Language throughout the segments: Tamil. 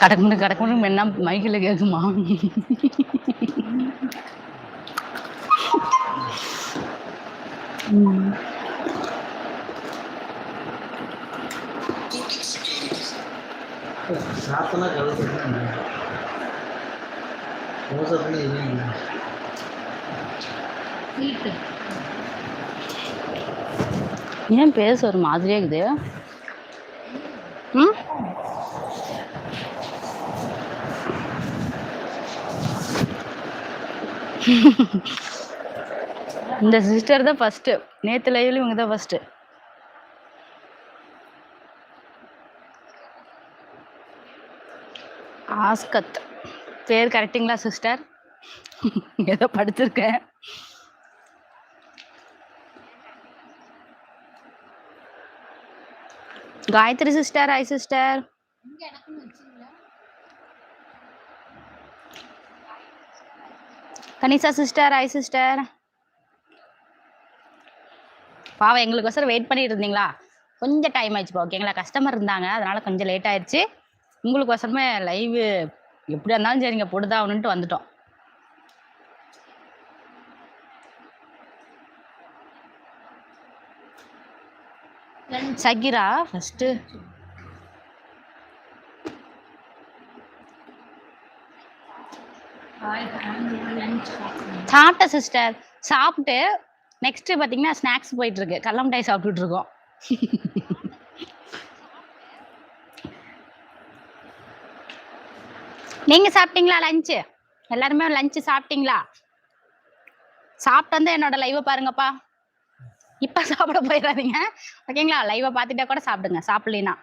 கடக்குண்டு கடக்குன்னு என்ன மைக்கில் கேட்குமா ம். ஏன் பேச ஒரு மாதிரியா இருக்குது? ம்? இந்த சிஸ்டர் தான் ஃபர்ஸ்ட் நேத்து லைவ்ல இவங்க தான் ஃபர்ஸ்ட் ஆஸ்கத். பேர் கரெக்டுங்களா சிஸ்டர் ஏதோ படிச்சிருக்கேன். காயத்ரி சிஸ்டர் ஐ சிஸ்டர் கனிஷா சிஸ்டர் ஐ சிஸ்டர் பாவம் எங்களுக்கோசரம் வெயிட் பண்ணிட்டு இருந்தீங்களா? கொஞ்சம் டைம் ஆயிடுச்சுப்பா ஓகேங்களா கஸ்டமர் இருந்தாங்க. அதனால கொஞ்சம் லேட் ஆயிடுச்சு. உங்களுக்கோசரமே லைவ் எப்படியா இருந்தாலும் சரிங்க போட்டுதான் வந்துட்டோம். சகிரா? ஃபர்ஸ்ட் சாப்பிட்ட சிஸ்டர் சாப்பிட்டு நெக்ஸ்ட் பாத்தீங்கன்னா ஸ்நாக்ஸ் போயிட்டு இருக்கு கடல மிட்டாய் சாப்பிட்டுட்டு இருக்கோம் நீங்க சாப்பிட்டீங்களா லஞ்சு எல்லாருமே லஞ்சு சாப்பிட்டீங்களா? சாப்பிட்டு வந்து என்னோட லைவை பாருங்கப்பா. இப்ப சாப்பிட போயிடாதீங்க. ஓகேங்களா? லைவை பார்த்துட்டா கூட சாப்பிடுங்க. சாப்பிடலாம்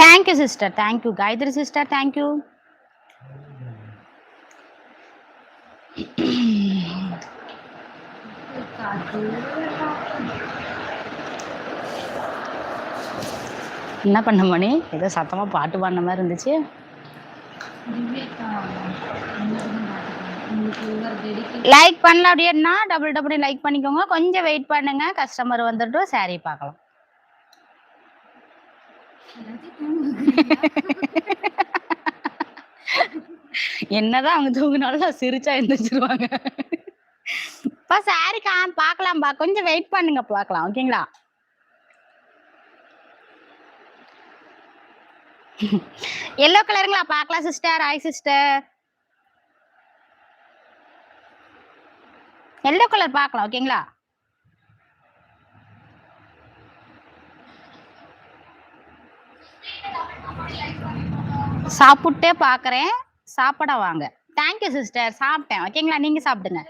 thank you sister thank you Gayathri sister thank you என்ன பண்ண மணி? ஏதோ சத்தமாக பாட்டு பாடின மாதிரி இருந்துச்சு. லைக் பண்ணல அப்படின்னா டபுள் டபுள் லைக் பண்ணிக்கோங்க. கொஞ்சம் வெயிட் பண்ணுங்க. கஸ்டமர் வந்துட்டு சாரி பார்க்கலாம். என்னதான் அவங்க தூங்கினாலும் சிரிச்சா எந்திரிச்சிருவாங்க. பா சாரிக்கா கா கொஞ்சம் வெயிட் பண்ணுங்க பார்க்கலாம். ஓகேங்களா எல்லோ கலருங்களா பார்க்கலாம் sister hi sister yellow colour பார்க்கலாம் ஓகேங்களா சாப்பிட்டே பார்க்குறேன். சாப்பிட வாங்க. தேங்க்யூ சிஸ்டர் சாப்பிட்டேன். ஓகேங்களா நீங்க சாப்பிடுங்க.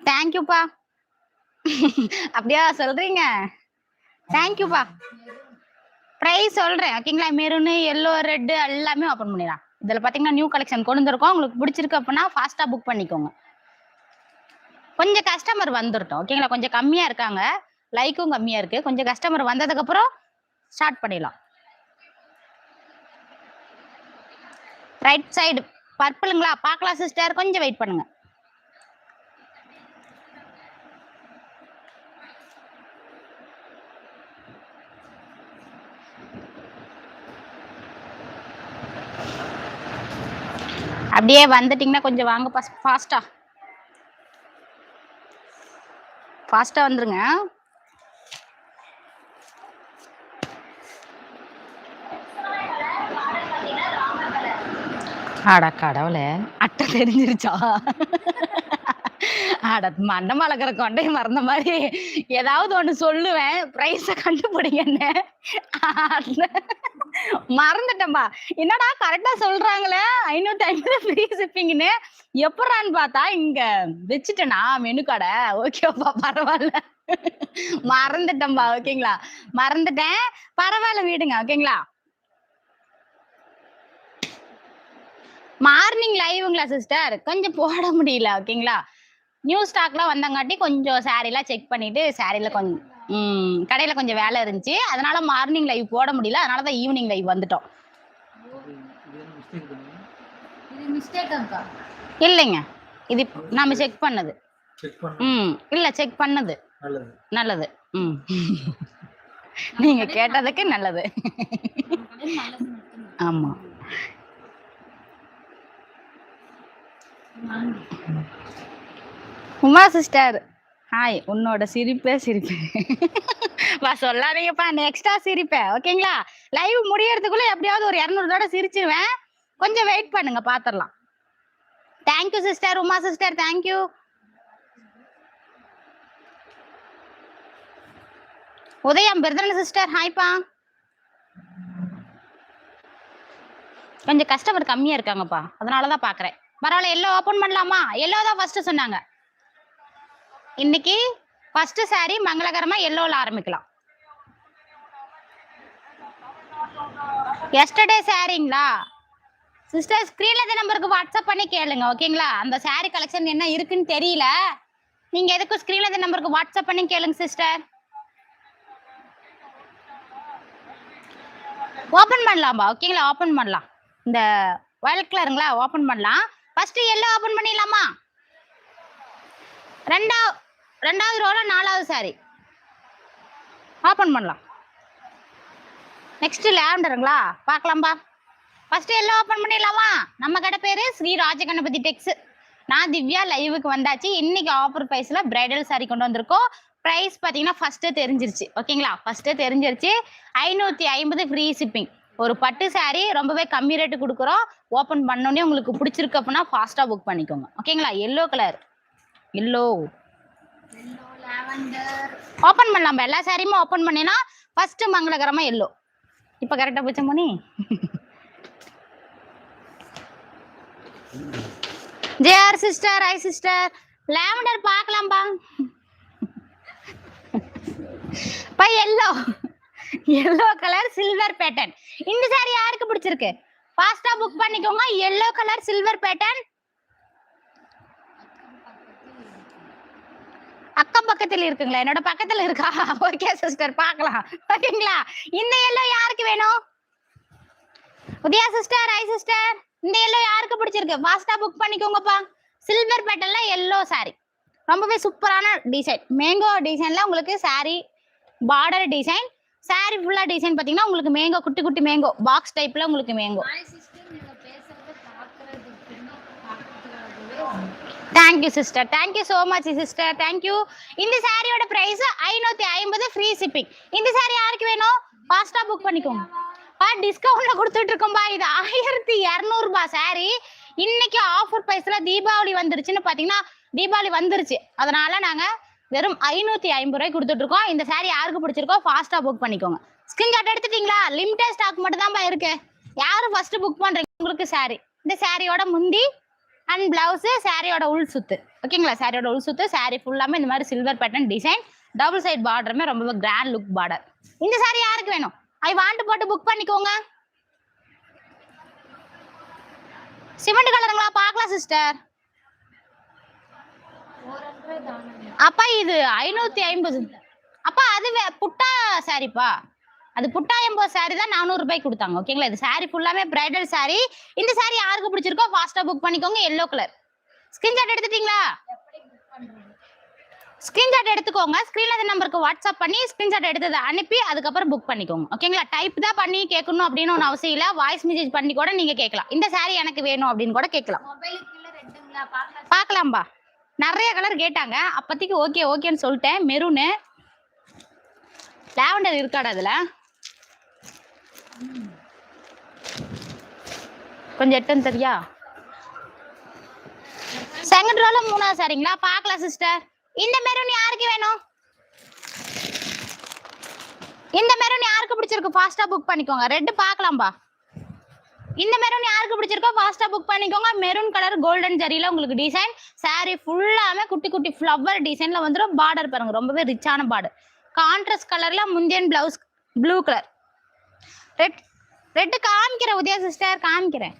தேங்க்யூப்பா அப்படியா சொல்றீங்க? தேங்க்யூப்பா ப்ரைஸ் சொல்றேன் ஓகேங்களா மெரூனு எல்லோ ரெட்டு எல்லாமே ஓப்பன் பண்ணிடலாம். இதில் பார்த்தீங்கன்னா நியூ கலெக்ஷன் கொண்டு வந்திருக்கோம். உங்களுக்கு பிடிச்சிருக்கு அப்படின்னா ஃபாஸ்ட்டாக புக் பண்ணிக்கோங்க. கொஞ்சம் கஸ்டமர் வந்துருட்டோம் ஓகேங்களா கொஞ்சம் கம்மியாக இருக்காங்க. லைக்கும் கம்மியாக இருக்குது கொஞ்சம் கஸ்டமர் வந்ததுக்கப்புறம் ஸ்டார்ட் பண்ணிடலாம். ரைட் சைடு பர்பிளுங்களா பார்க்கலாம் சிஸ்டர் கொஞ்சம் வெயிட் பண்ணுங்கள் அப்படியே வந்துட்டீங்கன்னா கொஞ்சம் வாங்க ஃபாஸ்டா ஃபாஸ்டா வந்துருங்க. அட கடவுளே. அட்டை தெரிஞ்சிருச்சா? அட மண்டை மலக்கிற கொண்டைய மறந்த மாதிரி. ஏதாவது ஒண்ணு சொல்லுவேன். பிரைஸ கண்டுபிடிங்கன்னு அந்த- மறந்துட்டேன்பா. என்னடா கரெக்டா சொல்றாங்களே? ஐநூத்தி ஐம்பது ஃப்ரீ ஷிப்பிங்னு எப்படான்னு பார்த்தா இங்க வச்சுட்டேனா மெனு கடை ஓகேப்பா பரவாயில்ல. மறந்துட்டேன்பா ஓகேங்களா? மறந்துட்டேன். பரவாயில்ல விடுங்க ஓகேங்களா? மார்னிங் லைவுங்களா சிஸ்டர் கொஞ்சம் போட முடியல ஓகேங்களா? நியூ ஸ்டாக்லாம் வந்தங்காட்டி கொஞ்சம் சாரீலாம் செக் பண்ணிட்டு சாரியில கொஞ்சம் ம் கடையில் கொஞ்சம் வேலை இருந்துச்சு. அதனால மார்னிங் லைவ் போட முடியல. அதனால தான் ஈவினிங் லைவ் வந்துட்டோம். இல்லைங்க. இது நாம செக் பண்ணது. செக் பண்ண. ம் இல்லை செக் பண்ணது. நல்லது. நல்லது. ம். நீங்க கேட்டதுக்கு நல்லது. ஆமா. உமா சிஸ்டர் ஹாய் உன்னோட சிரிப்பே சிரிப்பு வா சொல்லாதீங்கப்பா நெக்ஸ்டா சிரிப்பேன் ஓகேங்களா லைவ் முடியறதுக்குள்ள எப்படியாவது ஒரு இரநூறு தடவை சிரிச்சிருவேன். கொஞ்சம் வெயிட் பண்ணுங்க பாத்திரலாம். Thank you sister Uma sister thank you Udhayam பிரதன sister ஹாய்ப்பா கொஞ்சம் கஸ்டமர் கம்மியா இருக்காங்கப்பா. அதனாலதான் பாக்குறேன். பரவாயில்ல எல்லோ ஓபன் பண்ணலாமா? எல்லோ தான் ஃபர்ஸ்ட் சொன்னாங்க. இன்னைக்கு ஃபர்ஸ்ட் சாரி மங்களகரமா எல்லோல ஆரம்பிக்கலாம். எஸ்டர்டே சாரிங்களா சிஸ்டர் ஸ்க்ரீன்ல இந்த நம்பருக்கு வாட்ஸ்அப் பண்ணி கேளுங்க ஓகேங்களா அந்த சாரி கலெக்ஷன் என்ன இருக்குன்னு தெரியல. நீங்க எதுக்கும் ஸ்க்ரீன்ல இந்த நம்பருக்கு வாட்ஸ்அப் பண்ணி கேளுங்க சிஸ்டர் ஓப்பன் பண்ணலாம்பா ஓகேங்களா ஓப்பன் பண்ணலாம். இந்த வயலட் கலருங்களா ஓப்பன் பண்ணலாம். ஃபர்ஸ்ட் எல்லோ ஓப்பன் பண்ணிடலாமா? ரெண்டாவது ரெண்டாவது ரோல நாலாவது சாரி ஓப்பன் பண்ணலாம். நெக்ஸ்ட் லேவண்டருங்களா பார்க்கலாம்பா. ஃபர்ஸ்ட் எல்லாம் ஓப்பன் பண்ணிடலாமா? நம்ம கடை பேரு ஸ்ரீ ராஜகணபதி டெக்ஸ் நான் திவ்யா லைவுக்கு வந்தாச்சு. இன்னைக்கு ஆஃபர் ப்ரைஸில் பிரைடல் சாரி கொண்டு வந்திருக்கோம். ப்ரைஸ் பார்த்தீங்கன்னா ஃபஸ்ட்டு தெரிஞ்சிருச்சு. ஓகேங்களா? ஃபஸ்ட்டு தெரிஞ்சிருச்சு. ஐநூற்றி ஐம்பது ஃப்ரீ ஷிப்பிங் ஒரு பட்டு சாரீ ரொம்பவே கம்மி ரேட்டு கொடுக்குறோம். ஓப்பன் பண்ணோன்னே உங்களுக்கு பிடிச்சிருக்கு அப்படின்னா ஃபாஸ்ட்டாக புக் பண்ணிக்கோங்க. ஓகேங்களா? எல்லோ கலர் எல்லோ ஓப்பன் பண்ணலாம் எல்லா சாரியுமே ஓப்பன் பண்ணினா ஃபர்ஸ்ட் மங்களகரமா எல்லோ இப்போ கரெக்டாக போச்ச மணி? ஜேஆர் சிஸ்டர் ஐ சிஸ்டர் லாவெண்டர் பார்க்கலாம்பா. பா yellow yellow colour silver pattern இந்த சாரி யாருக்கு பிடிச்சிருக்கு? ஃபாஸ்டா புக் பண்ணிக்கோங்க. எல்லோ கலர் சில்வர் பேட்டர்ன் அக்கம் பக்கத்துல இருக்குங்களா? என்னோட பக்கத்துல இருக்கா? ஓகே சிஸ்டர் பார்க்கலாம். ஓகேங்களா? இந்த எல்லோ யாருக்கு வேணும்? உதயா சிஸ்டர் ஐ சிஸ்டர் இந்த எல்லோ யாருக்கு பிடிச்சிருக்கு? ஃபாஸ்டா புக் பண்ணிக்கோங்கப்பா. சில்வர் பேட்டர்ல எல்லோ சாரி ரொம்பவே சூப்பரான டிசைன் மேங்கோ டிசைன்ல உங்களுக்கு சாரி பார்டர் டிசைன் சாரி ஃபுல்லா டிசைன் பாத்தீங்கன்னா உங்களுக்கு மேங்கோ குட்டி குட்டி மேங்கோ பாக்ஸ் டைப்ல உங்களுக்கு mango sister thank you sister thank you so much sister thank you இந்த சாரியோட ப்ரைஸ் ஐநூற்றி ஐம்பது ஃப்ரீ ஷிப்பிங் இந்த சாரி யாருக்கு வேணும்? ஃபாஸ்ட்டாக புக் பண்ணிக்கோங்க. பா டிஸ்கவுண்ட்டில் கொடுத்துட்டு இருக்கோம்பா இது ஆயிரத்தி இரநூறுபா சாரி இன்னைக்கு ஆஃபர் ப்ரைஸில் தீபாவளி வந்துருச்சுன்னு பார்த்தீங்கன்னா தீபாவளி வந்துருச்சு. அதனால நாங்கள் வெறும் ஐநூற்றி ஐம்பது ரூபாய் கொடுத்துட்ருக்கோம். இந்த சாரி யாருக்கு பிடிச்சிருக்கோ ஃபாஸ்ட்டாக புக் பண்ணிக்கோங்க. ஸ்கிரீன்ஷாட் எடுத்துட்டீங்களா? லிமிட்டட் ஸ்டாக் மட்டும் தான்ப்பா இருக்கு. யாரும் ஃபர்ஸ்ட் புக் பண்ணுறீங்க உங்களுக்கு சாரி இந்த சாரியோட முந்தி அண்ட் பிளவுஸ் சாரியோட உள் சுத்து. ஓகேங்களா? சாரியோட உள் சுத்து சாரி ஃபுல்லாமே இந்த மாதிரி silver pattern design double side பார்டருமே ரொம்ப கிராண்ட் லுக் பார்டர் இந்த சாரி யாருக்கு வேணும்? ஐ வாண்ட் போட்டு புக் பண்ணிக்கோங்க. சிமெண்ட் கலருங்களா? பார்க்கலாம் சிஸ்டர் அப்பா இது ஐநூத்தி ஐம்பது. அப்பா அது வே- புட்டா சாரிப்பா? அது புட்டாயம்போ சாரி தான் நானூறு ரூபாய்க்கு கொடுத்தாங்க ஓகேங்களா இது சாரி ஃபுல்லாமே பிரைடல் சாரி இந்த சாரி யாருக்கு பிடிச்சிருக்கோ ஃபாஸ்டா புக் பண்ணிக்கோங்க எல்லோ கலர் ஸ்கிரீன்ஷாட் எடுத்துட்டீங்களா? ஸ்கிரீன்ஷாட் எடுத்துக்கோங்க. ஸ்க்ரீன்ல அந்த நம்பருக்கு வாட்ஸ்அப் பண்ணி ஸ்கிரீன்ஷாட் எடுத்ததை அனுப்பி அதுக்கப்புறம் புக் பண்ணிக்கோங்க ஓகேங்களா டைப் தான் பண்ணி கேட்கணும் அப்படின்னு ஒன்று அவசியம் இல்லை. வாய்ஸ் மெசேஜ் பண்ணி கூட நீங்க கேட்கலாம். இந்த சாரி எனக்கு வேணும் அப்படின்னு கூட கேட்கலாம். பார்க்கலாம்பா. நிறைய கலர் கேட்டாங்க. அப்போதைக்கு ஓகே ஓகேன்னு சொல்லிட்டேன். மெரூனு லாவெண்டர் இருக்காடா அதில்? கொஞ்சம் எடுத்துன்னு தெரியா? செகண்ட் ரோல மூணாவது சாரிங்களா பார்க்கலாம் சிஸ்டர் இந்த மெரூன் யாருக்கு வேணும்? இந்த மெரூன் யாருக்கு பிடிச்சிருக்கு? ஃபாஸ்டா புக் பண்ணிக்கோங்க. ரெட் பார்க்கலாம்பா. இந்த மெரூன் யாருக்கு பிடிச்சிருக்கோ ஃபாஸ்டா புக் பண்ணிக்கோங்க. மெரூன் கலர் கோல்டன் ஜரியில உங்களுக்கு டிசைன் சாரி ஃபுல்லாமே குட்டி குட்டி ஃப்ளவர் டிசைன்ல வந்துடும் பார்டர் பாருங்க ரொம்பவே ரிச்சான பார்டர் கான்ட்ராஸ்ட் கலர்ல முந்தியன் blouse blue colour red red காமிக்கிறேன் உதயா சிஸ்டர் காமிக்கிறேன்.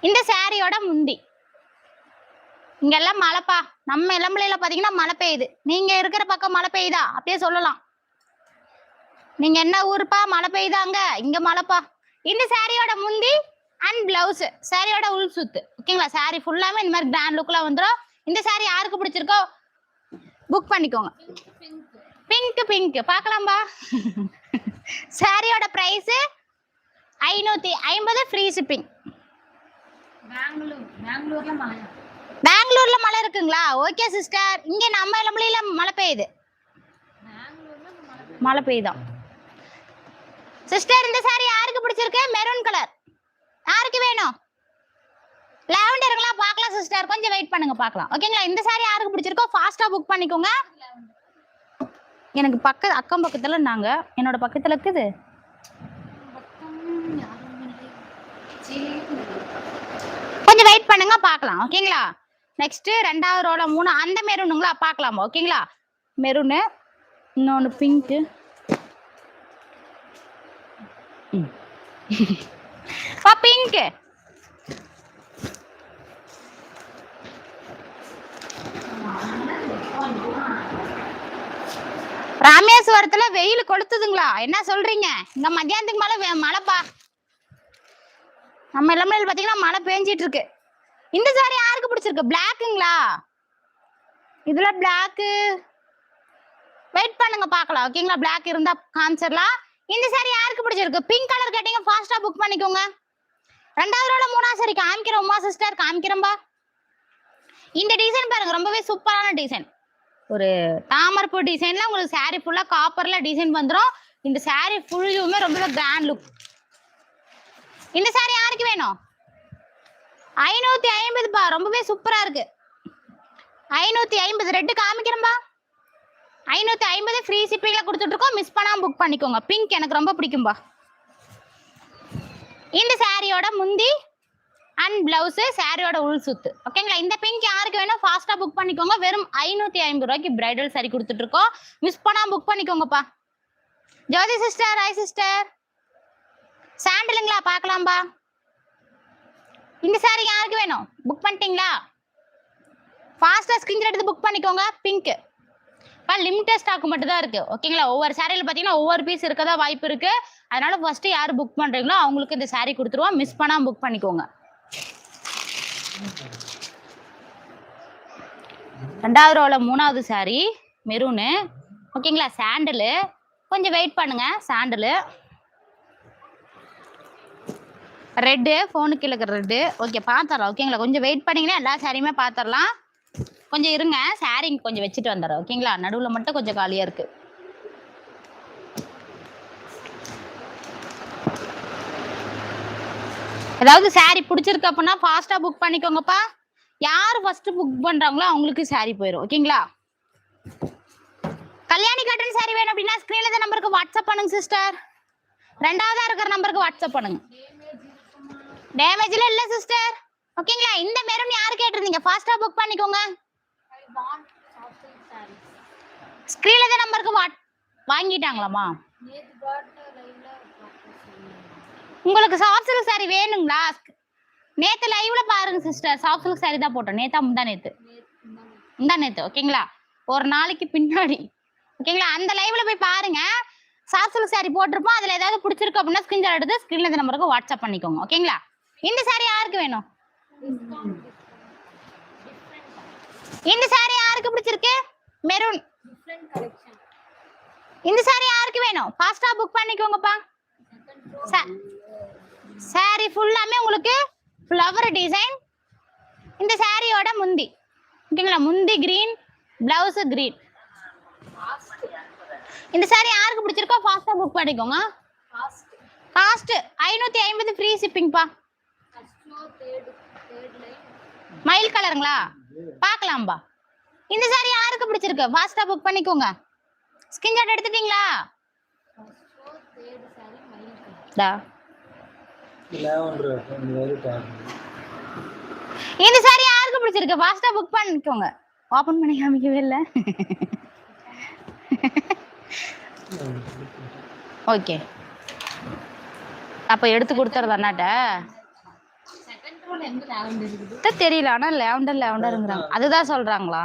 இந்த சாரியோட முந்தி. இங்க எல்லாம் மழைப்பா நம்ம இளம்பிள்ளையில பாத்தீங்கன்னா மழை பெய்யுது. நீங்க இருக்கிற பக்கம் மழை பெய்யுதா? அப்படியே சொல்லலாம். நீங்க என்ன ஊருப்பா? மழை பெய்யுதாங்க இங்க மழைப்பா இந்த சாரியோட முந்தி அண்ட் பிளவுஸ் சாரியோட உள் சுத்து. ஓகேங்களா? சாரி ஃபுல்லாமே இந்த மாதிரி கிராண்ட் லுக்ல வந்துடும் இந்த சாரி யாருக்கு பிடிச்சிருக்கோ? புக் பண்ணிக்கோங்க. Pink pink pink பார்க்கலாம்பா. சாரியோட பிரைஸ் ஐநூத்தி ஐம்பது ஃப்ரீ ஷிப்பிங் பெங்களூர் பெங்களூர்ல மழை. இருக்குங்களா? ஓகே சிஸ்டர் இங்க நம்ம இளம்பிள்ளையில மழை பெய்யுது. மழை பெய்யுதான் சிஸ்டர் இந்த சாரி யாருக்கு பிடிச்சிருக்கு? மெரூன் கலர் யாருக்கு வேணும்? லாவெண்டருங்களா பார்க்கலாம் சிஸ்டர் கொஞ்சம் வெயிட் பண்ணுங்க பார்க்கலாம். ஓகேங்களா இந்த சாரி யாருக்கு பிடிச்சிருக்கோ ஃபாஸ்டா புக் பண்ணிக்கோங்க. எனக்கு பக்க அக்கம் பக்கத்தில் நாங்கள் என்னோட பக்கத்தில் இருக்குது. கொஞ்சம் வெயிட் பண்ணுங்க பார்க்கலாம் ஓகேங்களா? நெக்ஸ்ட் ரெண்டாவது ரோல மூணு அந்த மெரூனுங்களா பார்க்கலாமா ஓகேங்களா? மெரூனு இன்னொன்று பிங்க்கு பா பிங்க்கு ராமேஸ்வரத்துல வெயில் கொளுத்துதுங்களா? என்ன சொல்றீங்க? இங்க மத்தியானத்துக்கு மேல மழை மழைப்பா. நம்ம எல்லாமே பாத்தீங்கன்னா மழை பெஞ்சிட்டு இருக்கு இந்த சாரி யாருக்கு பிடிச்சிருக்கு? பிளாக்குங்களா இதுல பிளாக்கு வெயிட் பண்ணுங்க பார்க்கலாம். ஓகேங்களா பிளாக் இருந்தா காமிச்சிடலாம். இந்த சாரி யாருக்கு பிடிச்சிருக்கு? பிங்க் கலர் கேட்டீங்க ஃபாஸ்டா புக் பண்ணிக்கோங்க. ரெண்டாவது ரோல மூணாவது சாரி காமிக்கிறேன் உமா சிஸ்டர் காமிக்கிறோம்பா. இந்த டிசைன் பாருங்க ரொம்பவே சூப்பரான டிசைன் ஒரு தாமரப்பூ டிசைன்ல உங்களுக்கு சாரி ஃபுல்லா காப்பர்ல டிசைன் வந்துடும் இந்த சாரி ஃபுல்லுமே ரொம்ப கிராண்ட் லுக் இந்த சாரி யாருக்கு வேணும்? ஐநூத்தி ஐம்பதுப்பா ரொம்பவே சூப்பரா இருக்கு. ஐநூத்தி ஐம்பது ரெட்டு காமிக்கிறேன்பா. ஐநூத்தி ஐம்பது ஃப்ரீ சிப்பிங்ல கொடுத்துட்டு இருக்கோம் மிஸ் பண்ணாம புக் பண்ணிக்கோங்க. பிங்க் எனக்கு ரொம்ப பிடிக்கும்பா. இந்த சாரியோட முந்தி அண்ட் பிளவுஸு சாரியோட உள் சுத்து. ஓகேங்களா இந்த பிங்க் யாருக்கு வேணும் ஃபாஸ்டா புக் பண்ணிக்கோங்க. வெறும் ஐநூத்தி ஐம்பது ரூபாய்க்கு பிரைடல் சாரி கொடுத்துட்டு இருக்கோம் மிஸ் பண்ணாம புக் பண்ணிக்கோங்கப்பா. ஜோதி சிஸ்டர் ஹாய் சிஸ்டர் சாண்டிலுங்களா? பார்க்கலாம்பா. இந்த சாரி யாருக்கு வேணும்? புக் பண்ணிட்டீங்களா? ஃபாஸ்ட்டாக ஸ்க்ரீன் எடுத்து புக் பண்ணிக்கோங்க. பிங்க் இப்போ லிமிட்டட் ஸ்டாக் மட்டும் தான் இருக்கு ஓகேங்களா ஒவ்வொரு சாரியில் பார்த்தீங்கன்னா ஒவ்வொரு பீஸ் இருக்கதா வாய்ப்பு இருக்கு. அதனால ஃபர்ஸ்ட் யார் புக் பண்றீங்களோ அவங்களுக்கு இந்த சாரி கொடுத்துருவோம். மிஸ் பண்ணாம புக் பண்ணிக்கோங்க. ரெண்டாவது ரோல மூணாவது சாரி மெரூனு ஓகேங்களா? சாண்டலு கொஞ்சம் வெயிட் பண்ணுங்க. சாண்டலு ரெட்டு ஃபோனுக்கு இருக்கிற ரெட்டு ஓகே பார்த்துடலாம் ஓகேங்களா? கொஞ்சம் வெயிட் பண்ணிங்கன்னா எல்லா சாரியுமே பார்த்துடலாம் கொஞ்சம் இருங்க. சாரி கொஞ்சம் வச்சுட்டு வந்துடுறேன் ஓகேங்களா? நடுவில் மட்டும் கொஞ்சம் காலியாக இருக்குது ஏதாவது சாரி பிடிச்சிருக்கு அப்படின்னா ஃபாஸ்ட்டாக புக் பண்ணிக்கோங்கப்பா. யார் ஃபர்ஸ்ட் புக் பண்ணுறாங்களோ அவங்களுக்கு சாரி போயிடும் ஓகேங்களா கல்யாணி கட்டன் சாரி வேணும் அப்படின்னா ஸ்க்ரீனில் இந்த நம்பருக்கு வாட்ஸ்அப் பண்ணுங்க சிஸ்டர் ரெண்டாவதா இருக்கிற நம்பருக்கு வாட்ஸ்அப் பண்ணுங்க. டேமேஜ்ல இல்ல சிஸ்டர் ஓகேங்களா இந்த மெரூன் யார் கேட்டிருந்தீங்க? ஃபாஸ்டா புக் பண்ணிக்கோங்க. ஐ ஸ்க்ரீன்ல இந்த நம்பருக்கு வாட் வாங்கிட்டாங்களாமா நேத்து பாட்டு லைவ்ல பார்க்க சொன்னீங்க உங்களுக்கு சாஃப்ட் சில்க் சாரி வேணுங்களா? நேத்து லைவ்ல பாருங்க சிஸ்டர் சாஃப்ட் சில்க் சாரி தான் போட்டோம். நேத்தா முந்தா நேத்து. முந்தா நேத்து ஓகேங்களா ஒரு நாளைக்கு பின்னாடி. ஓகேங்களா அந்த லைவ்ல போய் பாருங்க. சாஃப்ட் சில்க் சாரி போட்டிருப்போம். அதுல ஏதாவது பிடிச்சிருக்கு அப்படின்னா ஸ்கிரீன்ஷாட் எடுத்து ஸ்கிரீன்ல இந்த நம்பருக்கு வாட்ஸ்அப் பண்ணிக்கோங்க. ஓகேங்களா இந்த சாரி யாருக்கு வேணும்? இந்த சாரி யாருக்கு பிடிச்சிருக்கு? மெரூன் இந்த சாரி யாருக்கு வேணும்? ஃபாஸ்டா புக் பண்ணிக்கோங்கப்பா. சா- சாரி ஃபுல்லாமே உங்களுக்கு ஃப்ளவர் டிசைன் இந்த சாரியோட முந்தி ஓகேங்களா முந்தி கிரீன் பிளவுஸ் கிரீன் இந்த சாரி யாருக்கு பிடிச்சிருக்கோ ஃபாஸ்டா புக் பண்ணிக்கோங்க காஸ்ட் ஐநூத்தி ஐம்பது ஃப்ரீ ஷிப்பிங்ப்பா மயில் கலருங்களா பார்க்கலாம்பா இந்த சாரி யாருக்கு பிடிச்சிருக்கு ஃபாஸ்டா புக் பண்ணிக்கோங்க ஸ்கிரீன்ஷாட் எடுத்துட்டீங்களா ஃபர்ஸ்ட் தேர்ட் சாரி மயில் கலர் தா லேவண்டர் இந்த சாரி யாருக்கு பிடிச்சிருக்கு? ஃபாஸ்டா புக் பண்ணிக்கோங்க ஓபன் பண்ணி காமிக்கவே இல்லை. ஓகே அப்ப எடுத்து கொடுத்துறது அண்ணாட்ட? செகண்ட் ரோல ரோல எங்க லாவெண்டர் இருக்குது தான் தெரியல ஆனா லேவண்டர் லேவண்டருங்கிறாங்க அதுதான் சொல்றாங்களா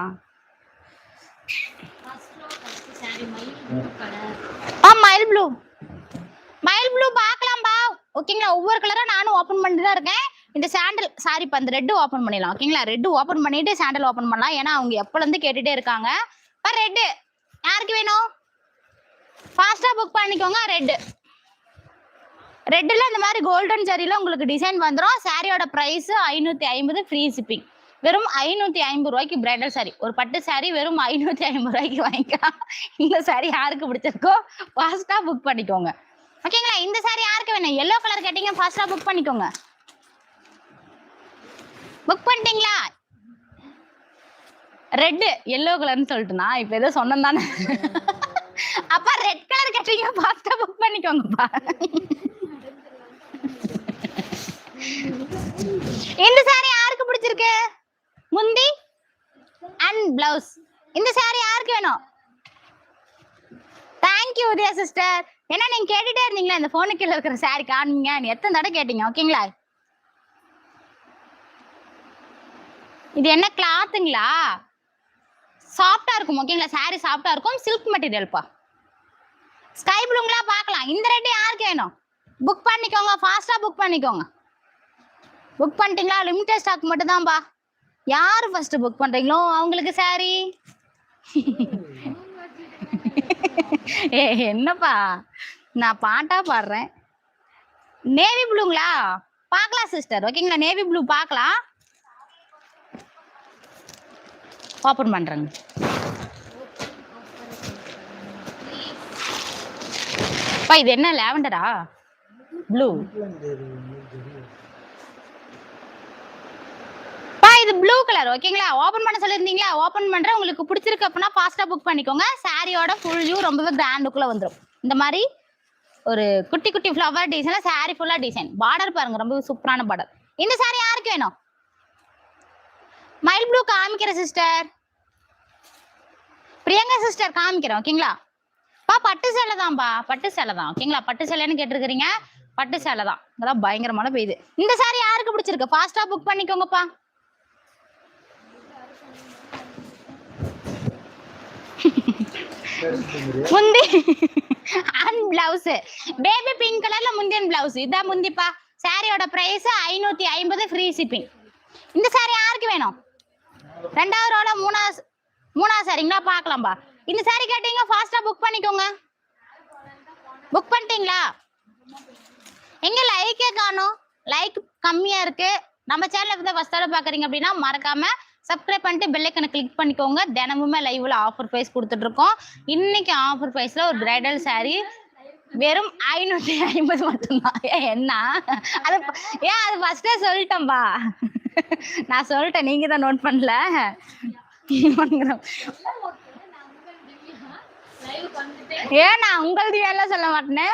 ஆ மயில் ப்ளூ மயில் ப்ளூ பார்க்கலாம்பா ஓகேங்களா? ஒவ்வொரு கலரா நானும் ஓபன் பண்ணிட்டு தான் இருக்கேன். இந்த சாண்டல் சாரி இப்போ அந்த ரெட்டு ஓபன் பண்ணிடலாம். ஓகேங்களா? ரெட்டு ஓபன் பண்ணிட்டு சாண்டல் ஓபன் பண்ணலாம். ஏன்னா அவங்க எப்பல இருந்து கேட்டுட்டே இருக்காங்க. பா ரெட்டு யாருக்கு வேணும்? ஃபாஸ்டா புக் பண்ணிக்கோங்க ரெட்டு ரெட்டில் இந்த மாதிரி கோல்டன் ஜரியில் உங்களுக்கு டிசைன் வந்துடும் சாரியோட ப்ரைஸ் ஐநூற்றி ஐம்பது ஃப்ரீ ஷிப்பிங் வெறும் ஐநூற்றி ஐம்பது ரூபாய்க்கு பிரைடல் சாரி ஒரு பட்டு சாரி வெறும் ஐநூற்றி ஐம்பது ரூபாய்க்கு வாங்கிக்கலாம். இந்த சாரி யாருக்கு பிடிச்சிருக்கோ? ஃபாஸ்ட்டாக புக் பண்ணிக்கோங்க. ஓகேங்களா? இந்த சாரி யாருக்கு வேணும்? எல்லோ கலர் கேட்டீங்க ஃபாஸ்ட்டாக புக் பண்ணிக்கோங்க. புக் பண்ணிட்டீங்களா? ரெட்டு எல்லோ கலர்னு சொல்லிட்டுனா இப்போ ஏதோ சொன்னேன் தானே. அப்பா ரெட் கலர் கேட்டீங்க ஃபாஸ்ட்டாக புக் பண்ணிக்கோங்கப்பா. இந்த சாரி யாருக்கு பிடிச்சிருக்கு? முந்தி அண்ட் பிளவுஸ் இந்த சாரி யாருக்கு வேணும்? தேங்க்யூ உதயா சிஸ்டர் ஏன்னா நீங்க கேட்டுட்டே இருந்தீங்களா இந்த போனு கீழே இருக்கிற சாரி காணுங்க. எத்தனை தடவை கேட்டீங்க ஓகேங்களா? இது என்ன கிளாத்துங்களா சாஃப்டா இருக்கும் ஓகேங்களா? சாரி சாஃப்டா இருக்கும் சில்க் மெட்டீரியல்ப்பா ஸ்கை ப்ளூங்களா பார்க்கலாம். இந்த ரேட்டு யாருக்கு வேணும்? புக் பண்ணிக்கோங்க ஃபாஸ்டா புக் பண்ணிக்கோங்க. புக் பண்ணிட்டீங்களா? லிமிடெட் ஸ்டாக் மட்டும் தான்ப்பா யார் ஃபர்ஸ்ட் புக் பண்றீங்களோ அவங்களுக்கு சாரி ஏ என்னப்பா? நான் பாட்டா பாடுறேன். நேவி ப்ளூங்களா பார்க்கலாம் சிஸ்டர் ஓகேங்களா நேவி ப்ளூ பார்க்கலாம். ஓப்பன் பண்ணுறேங்க இது என்ன லாவெண்டரா? ப்ளூ பா இது ப்ளூ கலர் ஓகேங்களா ஓபன் பண்ண சொல்லியிருந்தீங்களா? ஓபன் பண்ணுறேன் உங்களுக்கு பிடிச்சிருக்கு அப்படின்னா ஃபாஸ்ட்டாக புக் பண்ணிக்கோங்க. சாரியோட ஃபுல் வியூ ரொம்பவே கிராண்ட் லுக்ல வந்துடும் இந்த மாதிரி ஒரு குட்டி குட்டி ஃப்ளவர் டிசைனில் சாரி ஃபுல்லாக டிசைன் பார்டர் பாருங்க ரொம்ப சூப்பரான பார்டர் இந்த சாரி யாருக்கு வேணும்? மைல் ப்ளூ காமிக்கிற சிஸ்டர் பிரியங்கா சிஸ்டர் காமிக்கிறேன் ஓகேங்களா பா பட்டு சேலை தான்ப்பா பட்டு சேலை தான் ஓகேங்களா பட்டு சேலைன்னு கேட்டிருக்கிறீங்க. பட்டு சேலை தான். இதெல்லாம் பயங்கர பெய்யுது. இந்த சாரி யாருக்கு பிடிச்சிருக்கு? ஃபாஸ்ட்டாக புக் பண்ணிக்கோங்கப்பா. முந்தி. And blouse. பேபி பிங்க் கலர்ல முந்தியன் பிளவுஸ். இதான் முந்திப்பா. சாரியோட பிரைஸ் ஐநூத்தி ஐம்பது ஃப்ரீ ஷிப்பிங் இந்த சாரி யாருக்கு வேணும்? ரெண்டாவது ரோல மூணாவது மூணாவது சாரிங்களா பார்க்கலாம்பா. இந்த சாரி கேட்டீங்க ஃபாஸ்டா புக் பண்ணிக்கோங்க. புக் பண்ணிட்டீங்களா? எங்க லைக்கே காணும்? லைக் கம்மியா இருக்கு. நம்ம சேனல் வந்து ஃபர்ஸ்ட் தடவை பாக்குறீங்க அப்படின்னா மறக்காம சப்ஸ்கிரைப் பண்ணிட்டு பெல் ஐக்கனை கிளிக் பண்ணிக்கோங்க. தினமுமே லைவ்ல ஆஃபர் ப்ரைஸ் கொடுத்துட்டு இருக்கோம் இன்னைக்கு ஆஃபர் ப்ரைஸ்ல ஒரு பிரைடல் saree வெறும் ஐநூத்தி ஐம்பது மட்டும்தான். ஏன் என்ன? அது ஏன் அது ஃபர்ஸ்டே சொல்லிட்டேன்பா. நான் சொல்லிட்டேன் நீங்க தான் நோட் பண்ணல. ஏன் நான் உங்கள் திவ்யாலாம் சொல்ல மாட்டேனே.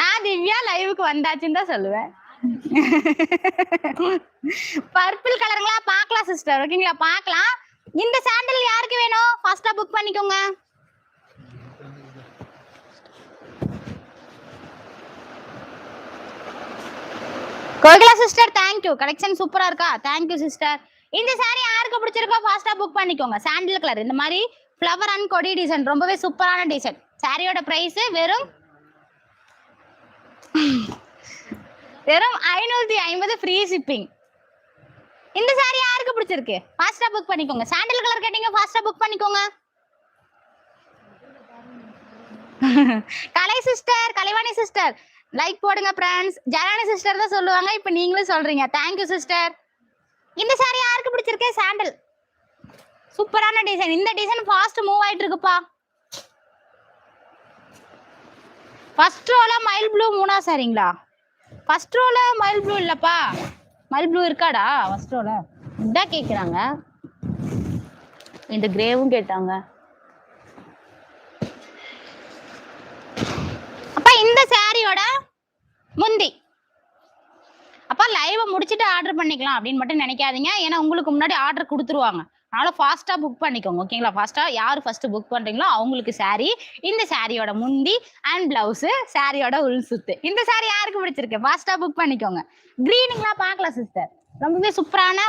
நான் திவ்யா லைவுக்கு வந்தாச்சுன்னு தான் சொல்லுவேன். பர்பிள் கலருங்களா பார்க்கலாம் சிஸ்டர் ஓகேங்களா பார்க்கலாம். இந்த சாண்டல் யாருக்கு வேணும்? ஃபர்ஸ்டா புக் பண்ணிக்கோங்க. கோகிலா சிஸ்டர் தேங்க்யூ கலெக்ஷன் சூப்பரா இருக்கா? தேங்க்யூ சிஸ்டர் இந்த சாரி யாருக்கு பிடிச்சிருக்கோ ஃபாஸ்டா புக் பண்ணிக்கோங்க. சாண்டில் கலர் இந்த மாதிரி ஃப்ளவர் அண்ட் கொடி டிசைன் ரொம்பவே சூப்பரான டிசைன் சாரியோட பிரைஸ் வெறும் வெறும் ஐநூத்தி ஐம்பது ஃப்ரீ ஷிப்பிங் இந்த சாரி யாருக்கு பிடிச்சிருக்கு? ஃபாஸ்டா புக் பண்ணிக்கோங்க. சாண்டில் கலர் கேட்டீங்க ஃபாஸ்டா புக் பண்ணிக்கோங்க. Kalai sister Kalaivani sister like போடுங்க ஃப்ரெண்ட்ஸ் ஜனனி சிஸ்டர் தான் சொல்லுவாங்க இப்போ நீங்களும் சொல்றீங்க. தேங்க்யூ சிஸ்டர் இந்த சாரி யாருக்கு பிடிச்சிருக்கு? சாண்டல் சூப்பரான டிசைன் இந்த டிசைன் ஃபாஸ்ட் மூவ் ஆயிட்டு இருக்குப்பா ஃபர்ஸ்ட் ரோல மைல் ப்ளூ மூணா சாரிங்களா ஃபர்ஸ்ட் ரோல மயில் ப்ளூ இல்லப்பா. மயில் ப்ளூ இருக்காடா? ஃபர்ஸ்ட் ரோல இதான் கேக்குறாங்க. இந்த கிரேவும் கேட்டாங்க. அப்பா இந்த சாரியோட முந்தி. அப்பா லைவை முடிச்சுட்டு ஆர்டர் பண்ணிக்கலாம் அப்படின்னு மட்டும் நினைக்காதீங்க. ஏன்னா உங்களுக்கு முன்னாடி ஆர்டர் கொடுத்துருவாங்க. அதனால ஃபாஸ்டா புக் பண்ணிக்கோங்க ஓகேங்களா ஃபாஸ்டா யார் ஃபர்ஸ்ட் புக் பண்றீங்களோ அவங்களுக்கு saree இந்த சாரியோட முந்தி அண்ட் பிளவுஸ் சாரியோட உள் சுத்து. இந்த saree யாருக்கு பிடிச்சிருக்கு? ஃபாஸ்டா புக் பண்ணிக்கோங்க. கிரீனுங்களா பார்க்கலாம் சிஸ்டர் ரொம்பவே சூப்பரான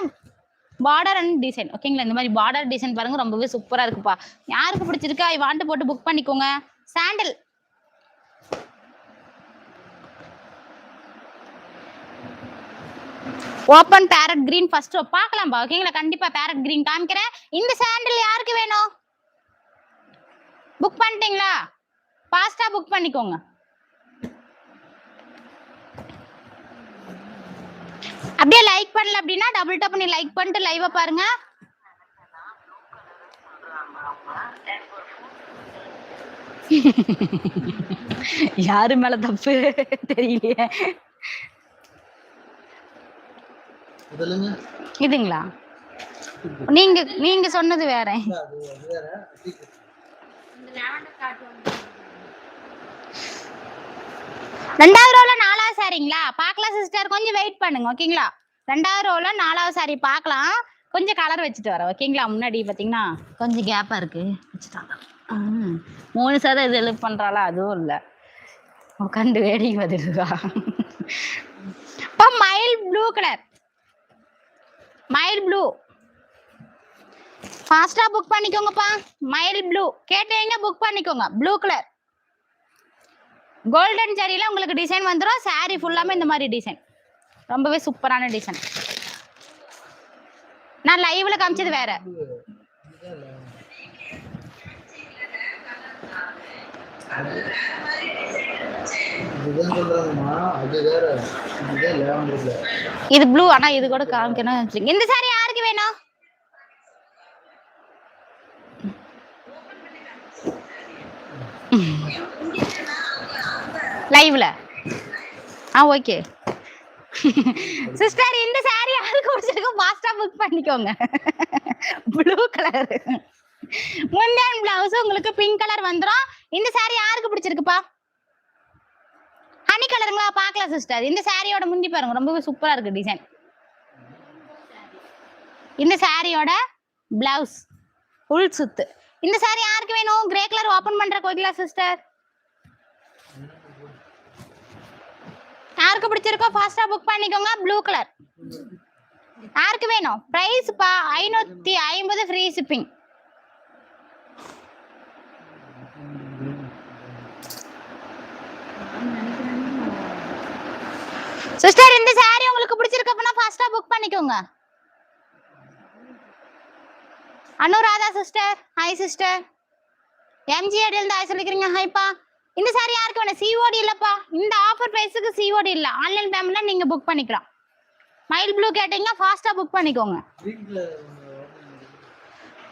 பார்டர் அண்ட் டிசைன் ஓகேங்களா இந்த மாதிரி பார்டர் டிசைன் பாருங்க ரொம்பவே சூப்பராக இருக்குப்பா. யாருக்கு பிடிச்சிருக்கா? ஐ போட்டு புக் பண்ணிக்கோங்க. Sandal open parrot green first பார்க்கலாம்பா ஓகேங்களா? கண்டிப்பா பேரட் கிரீன் காமிக்கிறேன். இந்த சாண்டில் யாருக்கு வேணும்? புக் பண்ணிட்டீங்களா? ஃபாஸ்டா புக் பண்ணிக்கோங்க. அப்படியே லைக் பண்ணல அப்படின்னா டபுள் டப் பண்ணி லைக் பண்ணிட்டு லைவா பாருங்க. யாரு மேல தப்பு? தெரியலையே. இதுங்களா? நீங்க நீங்க சொன்னது வேற. ரெண்டாவது ரோல நாலாவது சாரிங்களா பார்க்கலாம் சிஸ்டர் கொஞ்சம் வெயிட் பண்ணுங்க ஓகேங்களா ரெண்டாவது ரோல நாலாவது சாரி பார்க்கலாம். கொஞ்சம் கலர் வச்சுட்டு வரேன் ஓகேங்களா முன்னாடி பார்த்தீங்கன்னா கொஞ்சம் கேப்பா இருக்கு. வச்சுட்டாங்க. ம். மூணு சதம் இது ஹெல்ப் பண்றாளா? அதுவும் இல்லை. உட்காந்து வேடிக்கை பார்த்துருக்கா இப்போ மயில் ப்ளூ கலர் மயில் ப்ளூ. ஃபாஸ்டா புக் பண்ணிக்கோங்கப்பா. மயில் ப்ளூ. கேட்டீங்க புக் பண்ணிக்கோங்க. ப்ளூ கலர் கோல்டன் ஜரியில் உங்களுக்கு டிசைன் வந்துடும் saree ஃபுல்லாமே இந்த மாதிரி டிசைன் ரொம்பவே சூப்பரான டிசைன் நான் லைவ்ல காமிச்சது வேற. அது இது ப்ளூ ஆனா இது கூட காமிக்கணும் இந்த சாரி யாருக்கு வேணும்? லைவ்ல ஆ ஓகே சிஸ்டர் இந்த சாரி யாருக்கு பிடிச்சிருக்கோ ஃபாஸ்டா புக் பண்ணிக்கோங்க. ப்ளூ கலர் முந்தான் பிளவுஸ் உங்களுக்கு பிங்க் கலர் வந்துரும். இந்த சாரி யாருக்கு பிடிச்சிருக்குப்பா? ஹனி கலருங்களா பார்க்கலாம் சிஸ்டர் இந்த சாரியோட முந்தி பாருங்க. ரொம்பவே சூப்பரா இருக்கு டிசைன் இந்த சாரியோட பிளவுஸ் உள் சுத்து. இந்த சாரி யாருக்கு வேணும்? கிரே கலர் ஓபன் பண்ற கோகிலா சிஸ்டர் யாருக்கு பிடிச்சிருக்கோ ஃபாஸ்டா புக் பண்ணிக்கோங்க. ப்ளூ கலர் யாருக்கு வேணும்? பிரைஸ் பா ஐநூத்தி ஐம்பது ஃப்ரீ ஷிப்பிங் சிஸ்டர் இந்த சாரி உங்களுக்கு பிடிச்சிருக்கு அப்படின்னா ஃபாஸ்டா புக் பண்ணிக்கோங்க. Anuradha sister hi sister MGR இருந்து ஹாய் சொல்லிக்கிறீங்க ஹாய்ப்பா இந்த சாரி யாருக்கு வேணும்? சிஓடி இல்லப்பா. இந்த ஆஃபர் பிரைஸுக்கு சிஓடி இல்ல. ஆன்லைன் பேமெண்ட்ல நீங்க புக் பண்ணிக்கலாம். மயில் ப்ளூ கேட்டீங்கன்னா ஃபாஸ்டா புக் பண்ணிக்கோங்க.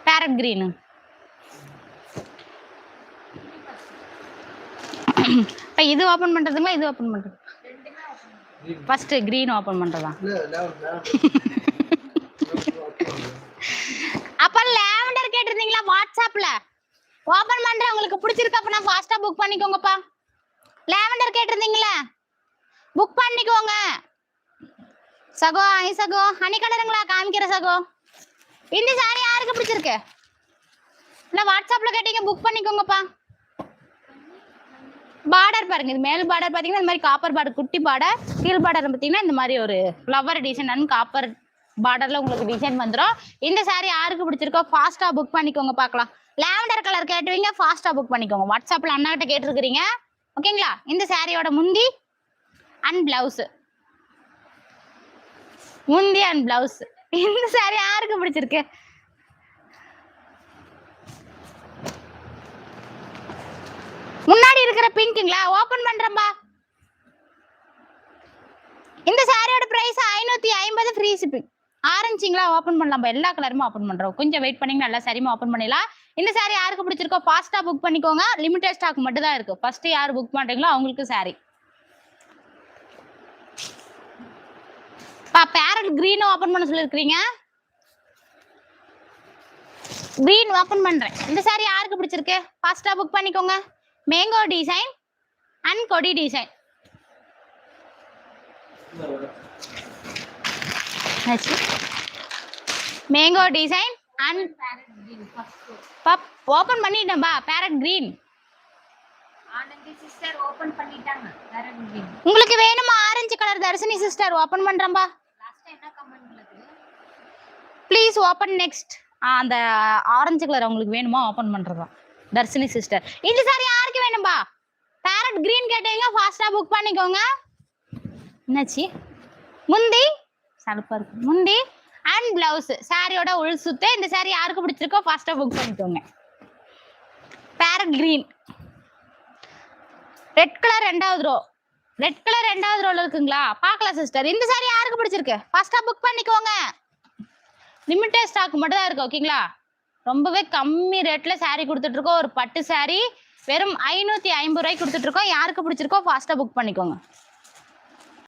பேரட் கிரீனு இப்போ இது ஓபன் பண்றதுங்களா இது ஓபன் பண்றது? ஃபர்ஸ்ட் கிரீன் ஓபன் பண்றதா? அப்ப லாவெண்டர் கேட்டிருந்தீங்களா வாட்ஸ்அப்ல ஓபன் பண்றேன் உங்களுக்கு பிடிச்சிருக்கு அப்ப நான் ஃபாஸ்டா புக் பண்ணிக்கோங்கப்பா. லாவெண்டர் கேட்டிருந்தீங்களா? புக் பண்ணிக்கோங்க. சகோ ஐ சகோ. ஹனி கலருங்களா காமிக்கிற சகோ. இந்த சாரி யாருக்கு பிடிச்சிருக்கு? இல்ல வாட்ஸ்அப்ல கேட்டீங்க புக் பண்ணிக்கோங்கப்பா. பார்டர் பாருங்க. இது மேல் பார்டர் பார்த்தீங்கன்னா இந்த மாதிரி காப்பர் பார்டர் குட்டி பார்டர் கீழ் பார்டர் பார்த்தீங்கன்னா இந்த மாதிரி ஒரு ஃப்ளவர் டிசைன் அண்ட் காப்பர் பார்டர்ல உங்களுக்கு டிசைன் வந்துடும் இந்த சாரி யாருக்கு பிடிச்சிருக்கோ ஃபாஸ்டா புக் பண்ணிக்கோங்க பார்க்கலாம். லாவெண்டர் கலர் கேட்டுவீங்க ஃபாஸ்டா புக் பண்ணிக்கோங்க. வாட்ஸ்அப்ல அண்ணா கிட்ட கேட்டிருக்கிறீங்க. ஓகேங்களா இந்த சாரியோட முந்தி அண்ட் பிளவுஸ் முந்தி அண்ட் பிளவுஸ் இந்த சாரி யாருக்கு பிடிச்சிருக்கு முன்னாடி இருக்கிற பிங்க்குங்களா ஓபன் பண்றேன்பா. இந்த சாரியோட பிரைஸ் ஐநூத்தி ஐம்பது ஃப்ரீ ஷிப்பிங் ஆரஞ்சுங்களா ஓப்பன் பண்ணலாம்பா. எல்லா கலருமே ஓப்பன் பண்றோம். கொஞ்சம் வெயிட் பண்ணீங்கன்னா எல்லா சாரியுமே ஓப்பன் பண்ணிடலாம். இந்த சாரி யாருக்கு பிடிச்சிருக்கோ ஃபாஸ்டா புக் பண்ணிக்கோங்க. லிமிடெட் ஸ்டாக் மட்டும் தான் இருக்கு. ஃபர்ஸ்ட் யார் புக் பண்றீங்களோ அவங்களுக்கு சாரி பேரட் கிரீன் ஓப்பன் பண்ண சொல்லிருக்கீங்க கிரீன் ஓப்பன் பண்றேன். இந்த சாரி யாருக்கு பிடிச்சிருக்கு? ஃபாஸ்டா புக் பண்ணிக்கோங்க. மேங்கோ டிசைன் அண்ட் கொடி டிசைன். மேங்கோ டிசைன் அண்ட் பப் ஓப்பன் பண்ணிட்டேன்பா பேரட் கிரீன் ஓபன் உங்களுக்கு வேணுமா orange colour Dharshini sister open பண்றேன்பா please open next அந்த ஆரஞ்சு கலர் உங்களுக்கு வேணுமா ஓப்பன் பண்றதா தர்ஷினி சிஸ்டர் இந்த சாரி யாருக்கு வேணும்பா. பேரட் கிரீன் கேட்டீங்க ஃபாஸ்டா புக் பண்ணிக்கோங்க. என்னாச்சு? முந்தி சலுப்பா இருக்கு. முந்தி அண்ட் பிளவுஸ் சாரியோட உள் சுத்து. இந்த சாரி யாருக்கு பிடிச்சிருக்கோ ஃபாஸ்டா புக் பண்ணிக்கோங்க. பேரட் கிரீன் ரெட் கலர் ரெண்டாவது ரோ ரெட் கலர் ரெண்டாவது ரோல இருக்குங்களா? பார்க்கலாம் சிஸ்டர் இந்த சாரி யாருக்கு பிடிச்சிருக்கு? ஃபாஸ்டா புக் பண்ணிக்கோங்க. லிமிட்டட் ஸ்டாக் மட்டும் தான் இருக்கு ஓகேங்களா ரொம்பவே கம்மி ரேட்ல சாரி கொடுத்துட்டு இருக்கோம். ஒரு பட்டு சாரி வெறும் ஐநூற்றி ஐம்பது ரூபாய்க்கு கொடுத்துட்ருக்கோம் யாருக்கு பிடிச்சிருக்கோ ஃபாஸ்ட்டாக புக் பண்ணிக்கோங்க.